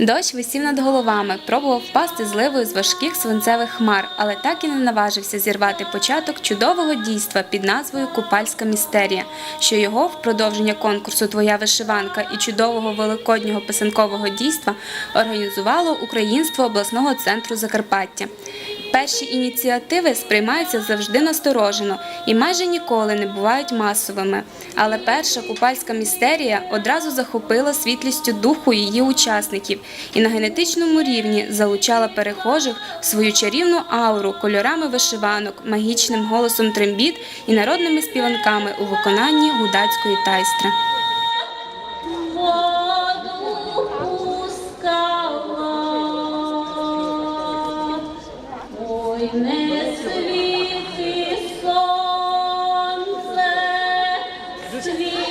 Дощ висів над головами, пробував впасти зливою з важких свинцевих хмар, але так і не наважився зірвати початок чудового дійства під назвою Купальська містерія, що його в продовження конкурсу Твоя вишиванка і чудового великоднього писанкового дійства організувало Українство обласного центру Закарпаття. Перші ініціативи сприймаються завжди насторожено і майже ніколи не бувають масовими. Але перша купальська містерія одразу захопила світлістю духу її учасників і на генетичному рівні залучала перехожих в свою чарівну ауру кольорами вишиванок, магічним голосом трембіт і народними співанками у виконанні гудацької тайстри. Не світи сонце, світи.